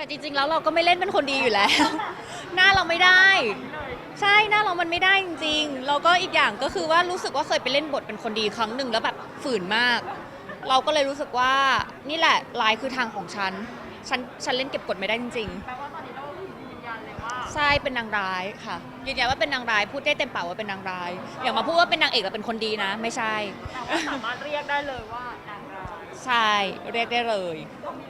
แต่จริงๆแล้วเราก็ไม่เล่นเป็นคนดีอยู่แล้ว หน้าเราไม่ได้ ใช่หน้าเรามันไม่ได้จริงๆแล้วก็อีกอย่างก็คือว่ารู้สึกว่าเคยไปเล่นบทเป็นคนดีครั้งหนึ่งแล้วแบบฝืนมาก เราก็เลยรู้สึกว่านี่แหละลายคือทางของฉันฉันฉันเล่นเก็บกดไม่ได้จริงแปลว่าตอนนี้เรายืนยันเลยว่าๆใช่เป็นนางร้ายค่ะยืนยันว่าเป็นนางร้ายพูดได้เต็มปากว่าเป็นนางร้าย อย่ามาพูดว่าเป็นนางเอกแล้วเป็นคนดีนะ ไม่ใช่ เราก็สามารถเรียกได้เลยว่านางร้ายใช่เรียกได้เลยต้องมี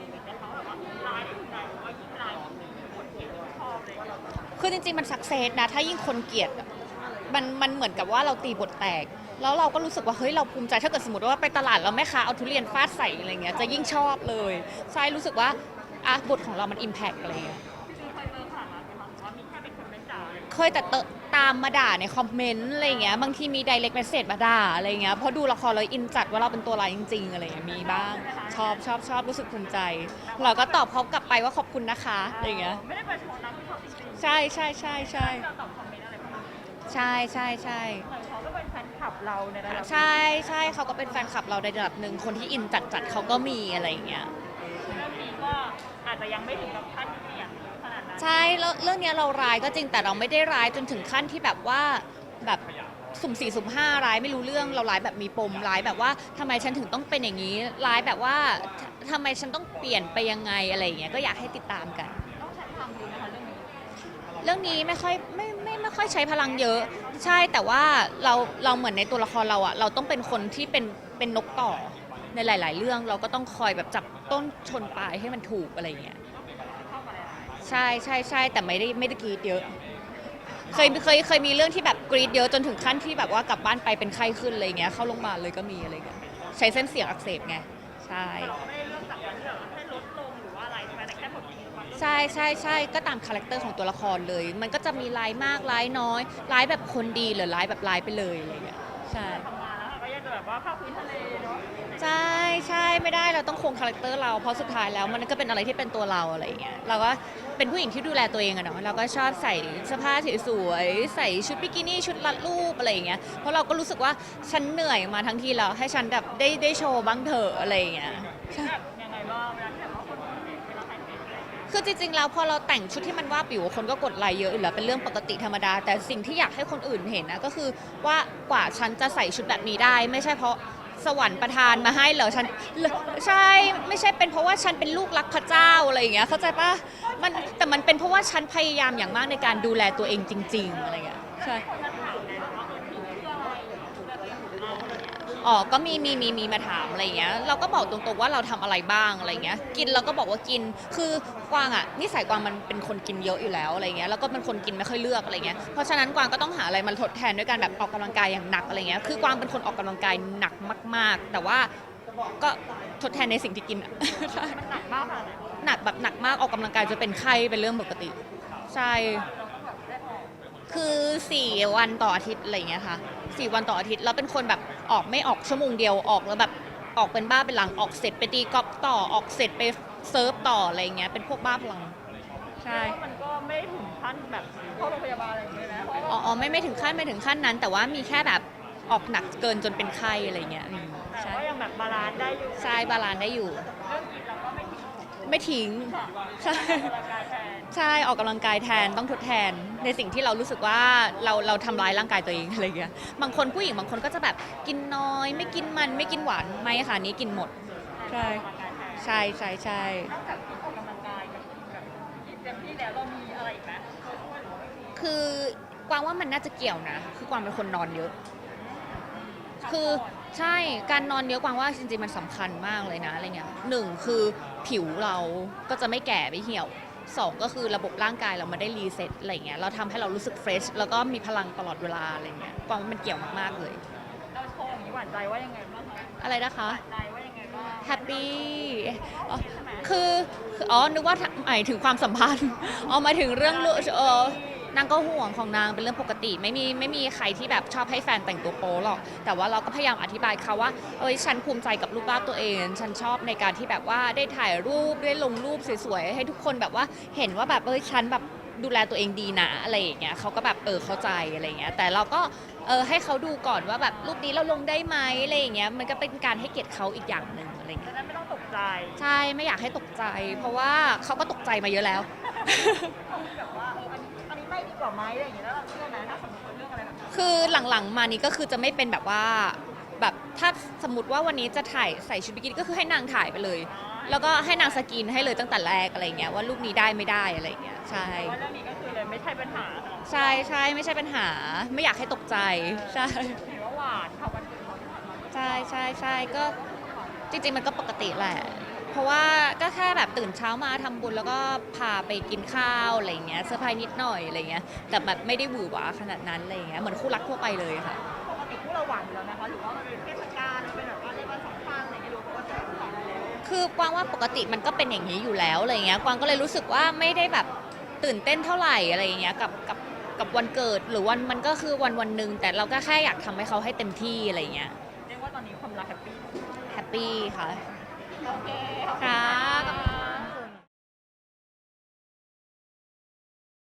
ลิมิตน คือจริงๆ มันสักเซสนะ ถ้ายิ่งคนเกลียดอะมันมันเหมือนกับว่าเราตีบทแตก แล้วเราก็รู้สึกว่าเฮ้ยเราภูมิใจถ้าเกิดสมมติว่าไปตลาดเราแม่ค้าเอาทุเรียนฟาดใส่อะไรเงี้ยจะยิ่งชอบเลยใช่รู้สึกว่าอะบทของเรามันอิมแพกอะไรเงี้ยจริงๆเคยเจอผ่านมาไหมคะหรือว่ามีแค่เป็นคนเป็นจ่าอะไรอย่างเงี้ยเคยแต่เตอะตามมาด่าในคอมเมนต์อะไรเงี้ยบางทีมี direct message มาด่าอะไรเงี้ยเพราะดูละครแล้วอินจัดว่าเราเป็นตัวร้ายจริง ๆ อะไรเงี้ยมีบ้าง ชอบชอบชอบรู้สึกภูมิใจ เราก็ตอบเขากลับไปว่าขอบคุณนะคะอะไรเงี้ยไม่ได้ประชดนะคือชอบจริง ใช่ใช่ใช่ใช่ๆเราตอบคอมเมนต์อะไรประมาณนี้ใช่ใช่ใช่ เหมือนเขาก็เป็นแฟนคลับเราในระดับใช่ใช่เขาก็เป็นแฟนคลับเราในระดับหนึ่งคนที่อินจัดจัดๆเขาก็มีอะไรอย่างเงี้ยเรื่องนี้ก็อาจจะยังไม่ถึงกับขั้นเกลียดขนาดนั้นใช่แล้วเรื่องเนี้ยเราร้ายก็จริงแต่เราไม่ได้ร้ายจนถึงขั้นที่แบบว่าแบบสุ่มสี่สุ่มห้าร้ายไม่รู้เรื่องเราร้ายแบบมีปมร้ายแบบว่าทำไมฉันถึงต้องเป็นอย่างนี้ร้ายแบบว่าททำไมฉันต้องเปลี่ยนไปยังไงอะไรอย่างเงี้ยก็อยากให้ติดตามกัน ต้องใช้ความรู้นะคะเรื่องนี้ เรื่องนี้ไม่ค่อยไม่ไม่ไม่ค่อยใช้พลังเยอะ ใช่แต่ว่าเราเราเหมือนในตัวละครเราอะเราต้องเป็นคนที่เป็นเป็นนกต่อในหลาย ๆ เรื่องเราก็ต้องคอยแบบจับต้นชนปลายให้มันถูกอะไรอย่างเงี้ยใช่ใช่ใช่แต่ไม่ได้ไม่ได้กรีดเยอะ เคยเคยเคยมีเรื่องที่แบบกรีดเยอะจนถึงขั้นที่แบบว่ากลับบ้านไปเป็นไข้ขึ้นอะไรเงี้ยเข้าโรงพยาบาลเลยก็มีอะไรเงี้ยใช้เส้นเสียงอักเสบไงใช่ ใช่ใช่ใช่ก็ตามคาแรคเตอร์ของตัวละครเลย มันก็จะมีร้ายมากร้ายน้อยร้ายแบบคนดีหรือร้ายแบบร้ายไปเลยอะไรเงี้ยใช่ทำงานแล้วค่ะก็ยังจะแบบว่าภาคพื้นทะเลเนาะใช่ใช่ไม่ได้เราต้องคงคาแรคเตอร์เราเพราะสุดท้ายแล้วมันก็เป็นอะไรที่เป็นตัวเราอะไรอย่างเงี้ยเราก็เป็นผู้หญิงที่ดูแลตัวเองอะเนาะเราก็ชอบใส่เสื้อผ้าสวยๆใส่ชุดบิกินี่ชุดรัดรูปอะไรอย่างเงี้ยเพราะเราก็รู้สึกว่าฉันเหนื่อยมาทั้งทีแล้วให้ฉันแบบได้ได้โชว์บ้างเถอะอะไรอย่างเงี้ยใช่ยังไงบ้างเวลาที่แบบ คือจริงๆ แล้วพอเราแต่งชุดที่มันว่าปิวคนก็กดไลค์เยอะอยู่แล้วเป็นเรื่องปกติธรรมดา แต่สิ่งที่อยากให้คนอื่นเห็นนะก็คือว่ากว่าฉันจะใส่ชุดแบบนี้ได้ ไม่ใช่เพราะสวรรค์ประทานมาให้เหรอฉันใช่ไม่ใช่เป็นเพราะว่าฉันเป็นลูกรักพระเจ้าอะไรอย่างเงี้ยเข้าใจปะมันแต่มันเป็นเพราะว่าฉันพยายามอย่างมากในการดูแลตัวเองจริง ๆอะไรอย่างเงี้ยใช่ อ๋อก็มีมีมีมีมาถามอะไรอย่างเงี้ย เราก็บอกตรงๆว่าเราทำอะไรบ้างอะไรอย่างเงี้ย กินเราก็บอกว่ากิน คือกวางอะนิสัยกวางมันเป็นคนกินเยอะอยู่แล้วอะไรเงี้ย แล้วก็เป็นคนกินไม่ค่อยเลือกอะไรเงี้ย เพราะฉะนั้นกวางก็ต้องหาอะไรมาทดแทนด้วยการแบบออกกำลังกายอย่างหนักอะไรเงี้ย คือกวางเป็นคนออกกำลังกายหนักมาก ๆ แต่ว่าก็ทดแทนในสิ่งที่กินอะใช่มันหนักมากขนาดไหนักแบบหนักมากออกกำลังกายจะเป็นไข้เป็นเรื่องปกติ ใช่เราต้องแบบได้ออกคือ 4 วันต่ออาทิตย์อะไรอย่างเงี้ยค่ะ 4วันต่ออาทิตย์แล้วเป็นคนแบบออกไม่ออกชั่วโมงเดียวออกแล้วแบบออกเป็นบ้าเป็นหลังออกเสร็จไปตีกอล์ฟต่อออกเสร็จไปเซิร์ฟต่ออะไรอย่างเงี้ยเป็นพวกบ้าพลังใช่เพราะว่ามันก็ไม่ถึงขั้นแบบเข้าโรงพยาบาลอะไรอย่างเงี้ยนะเพราะอ๋อว่าอ๋อไม่ไม่ถึงขั้นไม่ถึงขั้นนั้น แต่ว่ามีแค่แบบออกหนักเกินจนเป็นไข้อะไรเงี้ยอืมแต่ใช่ว่ายังแบบบาลานซ์ได้อยู่ใช่บาลานซ์ได้อยู่ เรื่องกินเราก็ ไม่ทิ้งไม่ทิ้งใช่ออกกำลังกายแทนใช่ออกกำลังกายแทนต้องทดแทน ในสิ่งที่เรารู้สึกว่าเราเราทำร้ายร่างกายตัวเองอะไรเงี้ยบางคนผู้หญิงบางคนก็จะแบบกินน้อย ไม่กินมันไม่กินหวานไม่ค่ะอันนี้กินหมดใช่ออกกำลังกายแทนใช่ใช่ใช่นอกจากที่ออกกำลังกายกับแบบที่เต็มที่แล้วเรามีอะไรอีกไหมช่วยช่วยหรือว่าไม่มีคือกวางว่ามันน่าจะเกี่ยวนะ คือกวางเป็นคนนอนเยอะ คือใช่การนอนเยอะกวางว่าจริงๆมันสำคัญมากเลยนะอะไรเงี้ยหนึ่งคือผิวเราก็จะไม่แก่ไม่เหี่ยวสองก็คือระบบร่างกายเราไม่ได้รีเซ็ตอะไรเงี้ยเราทำให้เรารู้สึกเฟรชแล้วก็มีพลังตลอดเวลาอะไรเงี้ยกวางว่ามันเกี่ยวมากๆเลย เราโชว์อย่างนี้หวานใจว่ายังไงบ้างคะอะไรนะคะหวานใจว่ายังไงบ้างแฮปปี้อ๋อใช่ไหมคือคือ อ๋อ นึกว่าหมายถึงความสัมพันธ์ อ๋อหมายถึงเรื่องลูกเออ นางก็ห่วงของนางเป็นเรื่องปกติ ไม่มีไม่มีใครที่แบบชอบให้แฟนแต่งตัวโป๊หรอก แต่ว่าเราก็พยายามอธิบายเขาว่าเอ้ยฉันภูมิใจกับรูปร่างตัวเอง ฉันชอบในการที่แบบว่าได้ถ่ายรูปได้ลงรูปสวยๆให้ทุกคนแบบว่าเห็นว่าแบบเอ้ยฉันแบบดูแลตัวเองดีนะอะไรอย่างเงี้ยเขาก็แบบเออเข้าใจอะไรอย่างเงี้ยแต่เราก็เออให้เขาดูก่อนว่าแบบรูปนี้เราลงได้ไหมอะไรอย่างเงี้ยมันก็เป็นการให้เกียรติเขาอีกอย่างหนึ่งอะไรอย่างเงี้ยจะได้ไม่ต้องตกใจใจ ใช่ไม่อยากให้ตกใจ เพราะว่าเขาก็ตกใจมาเยอะแล้วแบบว่าเอออันนี้อันนี้ไม่ ดีกว่าไหมอะไรอย่างเงี้ยแล้วเราเชื่อไหมถ้าสมมติเรื่องอะไรแบบนี้คือหลังๆมานี้ก็คือจะไม่เป็นแบบว่าแบบถ้าสมมติว่าวันนี้จะถ่ายใส่ชุดบิกินี่ก็คือให้นางถ่ายไปเลย แล้วก็ให้นางสกรีนให้เลยตั้งแต่แรกอะไรเงี้ยว่ารูปนี้ได้ไม่ได้อะไรเงี้ยใช่ว่าเรื่องนี้ก็คือเลยไม่ใช่ปัญหาสำหรับใช่ใช่ไม่ใช่ปัญหา ไม่อยากให้ตกใจใช่ถือว่าหวานค่ะวันเกิดเขาที่ผ่านมา ใช่ใช่ใช่ก็จริงๆมันก็ปกติแหละ เพราะว่าก็แค่แบบตื่นเช้ามาทำบุญแล้วก็พาไปกินข้าวอะไรเงี้ยเซอร์ไพรส์นิดหน่อยอะไรเงี้ยแต่แบบไม่ได้หวือหวาขนาดนั้นอะไรเงี้ยเหมือนคู่รักทั่วไปเลยค่ะ ปกติพวกเราหวานอยู่แล้วนะคะหรือว่ามันเป็นเทศกาลหรือเป็นแบบว่าในวันสำคัญอะไรอย่างเงี้ยหรือว่าจะหวานแล้วคือกวางว่าปกติมันก็เป็นอย่างนี้อยู่แล้วอะไรเงี้ยกวางก็เลยรู้สึกว่าไม่ได้แบบตื่นเต้นเท่าไหร่อะไรเงี้ยกับกับกับวันเกิดหรือวันมันก็คือวันวันหนึ่งแต่เราก็แค่อยากทำให้เขาให้เต็มที่อะไรเงี้ยเรียกว่าตอนนี้ความรักแฮปปี้แฮปปี้ค่ะโอเค ค่ะ